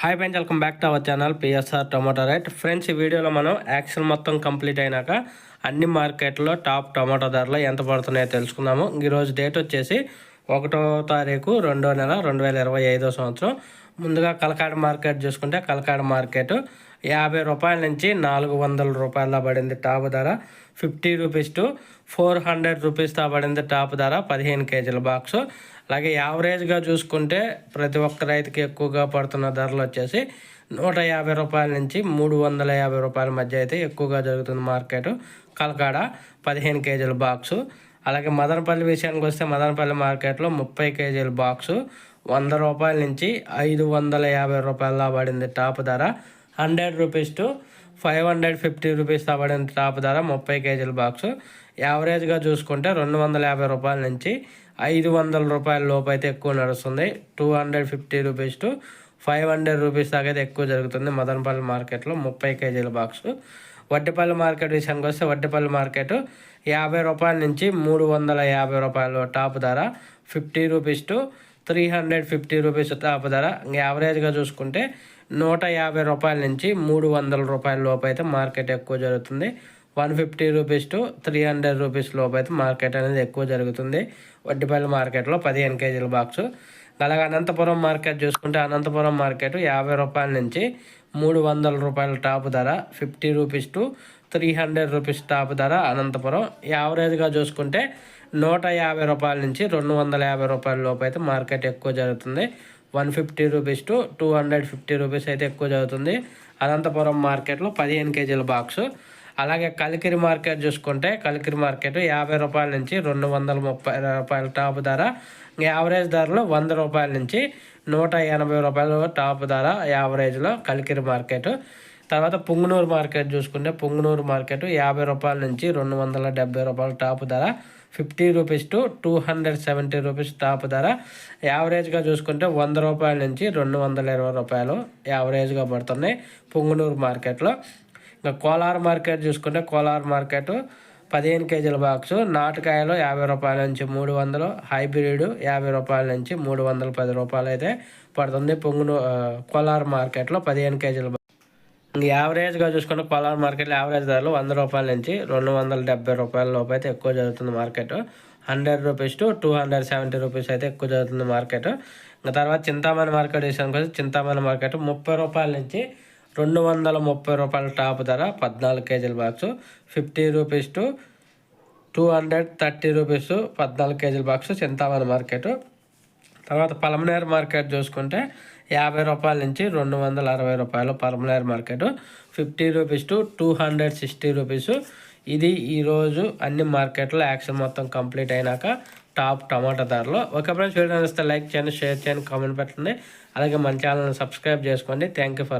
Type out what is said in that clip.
Hi friends welcome back to our channel PSR tomato right friends ఈ వీడియోలో మనం action మొత్తం కంప్లీట్ అయినాక అన్ని మార్కెట్లో టాప్ టొమాటో ధరలు ఎంత పడుతున్నాయో తెలుసుకుందాము. ఈరోజు డేట్ వచ్చేసి ఒకటో తారీఖు రెండో నెల రెండు వేల ఇరవై ఐదో సంవత్సరం. ముందుగా కలకాడ మార్కెట్ చూసుకుంటే కలకాడ మార్కెట్ యాభై రూపాయల నుంచి నాలుగు వందల రూపాయల పడింది టాప్ ధర. Fifty rupees to four hundred rupees దా పడింది టాప్ ధర పదిహేను కేజీల బాక్స్. అలాగే యావరేజ్గా చూసుకుంటే ప్రతి ఒక్క రైతుకి ఎక్కువగా పడుతున్న ధరలు వచ్చేసి నూట యాభై రూపాయల నుంచి మూడు వందల యాభై రూపాయల మధ్య అయితే ఎక్కువగా జరుగుతుంది మార్కెట్. కలకాడ పదిహేను కేజీల బాక్సు. అలాగే మదనపల్లి విషయానికి వస్తే మదనపల్లి మార్కెట్లో ముప్పై కేజీల బాక్సు వంద రూపాయల నుంచి ఐదు వందల యాభై రూపాయల పడింది టాప్ ధర. Hundred rupees to five hundred fifty rupees పడింది టాప్ ధర ముప్పై కేజీల బాక్సు. యావరేజ్గా చూసుకుంటే రెండు వందల యాభై రూపాయల నుంచి ఐదు వందల రూపాయల లోపు అయితే ఎక్కువ నడుస్తుంది. Two hundred fifty rupees to five hundred rupees దాకా అయితే ఎక్కువ జరుగుతుంది మదనపల్లి మార్కెట్లో ముప్పై కేజీల బాక్సు. వడ్డిపల్లి మార్కెట్ విషయానికి వస్తే వడ్డిపల్లి మార్కెట్ యాభై రూపాయల నుంచి మూడు వందల యాభై రూపాయలు టాప్ ధర. Fifty rupees to three hundred fifty rupees top ధర. యావరేజ్గా చూసుకుంటే నూట యాభై రూపాయల నుంచి మూడు వందల రూపాయల లోపు అయితే మార్కెట్ ఎక్కువ జరుగుతుంది. One fifty rupees to three hundred rupees లోపు అయితే మార్కెట్ అనేది ఎక్కువ జరుగుతుంది. వడ్డిపల్లి మార్కెట్లో పదిహేను కేజీల బాక్సు. అలాగే అనంతపురం మార్కెట్ చూసుకుంటే అనంతపురం మార్కెట్ యాభై రూపాయల నుంచి మూడు వందల రూపాయల టాప్ ధర fifty rupees to three hundred rupees top ధర అనంతపురం. యావరేజ్గా చూసుకుంటే నూట యాభై రూపాయల నుంచి రెండు వందల యాభై రూపాయల లోపు అయితే మార్కెట్ ఎక్కువ జరుగుతుంది. One fifty rupees to two hundred fifty rupees అయితే ఎక్కువ జరుగుతుంది. అనంతపురం మార్కెట్లో పదిహేను కేజీల బాక్సు. అలాగే కలికిరి మార్కెట్ చూసుకుంటే కలికిరి మార్కెట్ యాభై రూపాయల నుంచి రెండు వందల ముప్పై రూపాయల టాప్ ధర యావరేజ్ ధరలో వంద రూపాయల నుంచి నూట ఎనభై రూపాయల టాప్ ధర యావరేజ్లో కలికిరి మార్కెట్. తర్వాత పుంగనూరు మార్కెట్ చూసుకుంటే పుంగనూరు మార్కెట్ యాభై రూపాయల నుంచి రెండు వందల డెబ్బై రూపాయల టాప్ ధర. Fifty rupees to two hundred seventy rupees top ధర. యావరేజ్గా చూసుకుంటే వంద రూపాయల నుంచి రెండు వందల ఇరవై రూపాయలు యావరేజ్గా పడుతున్నాయి పుంగనూరు మార్కెట్లో. ఇంకా కోలార్ మార్కెట్ చూసుకుంటే కోలార్ మార్కెట్ పదిహేను కేజీల బాక్సు నాటుకాయలు యాభై రూపాయల నుంచి మూడు వందలు హైబ్రిడ్ యాభై రూపాయల నుంచి మూడు వందల పది రూపాయలు అయితే పడుతుంది. పొంగును కోలార్ మార్కెట్లో పదిహేను కేజీల యావరేజ్గా చూసుకుంటే కోలార్ మార్కెట్లో యావరేజ్ ధరలు వంద రూపాయల నుంచి రెండు వందల డెబ్బై రూపాయల లోపు అయితే ఎక్కువ జరుగుతుంది market. Hundred rupees to two hundred seventy rupees అయితే ఎక్కువ జరుగుతుంది మార్కెట్. ఇంకా తర్వాత చింతామణి మార్కెట్ విషయానికి వచ్చి చింతామణి మార్కెట్ ముప్పై రూపాయల నుంచి రెండు వందల ముప్పై రూపాయల టాప్ ధర పద్నాలుగు కేజీల box fifty rupees to two hundred thirty rupees పద్నాలుగు కేజీల బాక్స్ చింతామణి మార్కెట్. తర్వాత పలమనేర్ మార్కెట్ చూసుకుంటే యాభై రూపాయల నుంచి రెండు వందల అరవై రూపాయలు Palamaner market. Fifty rupees to two hundred sixty rupees. ఇది ఈరోజు అన్ని మార్కెట్లో యాక్షన్ మొత్తం కంప్లీట్ అయినాక టాప్ టమాటా ధరలో. ఒక ఫ్రెండ్స్ వీడియో లైక్ చేయండి షేర్ చేయండి కామెంట్ పెట్టండి. అలాగే మన ఛానల్ని సబ్స్క్రైబ్ చేసుకోండి. Thank you for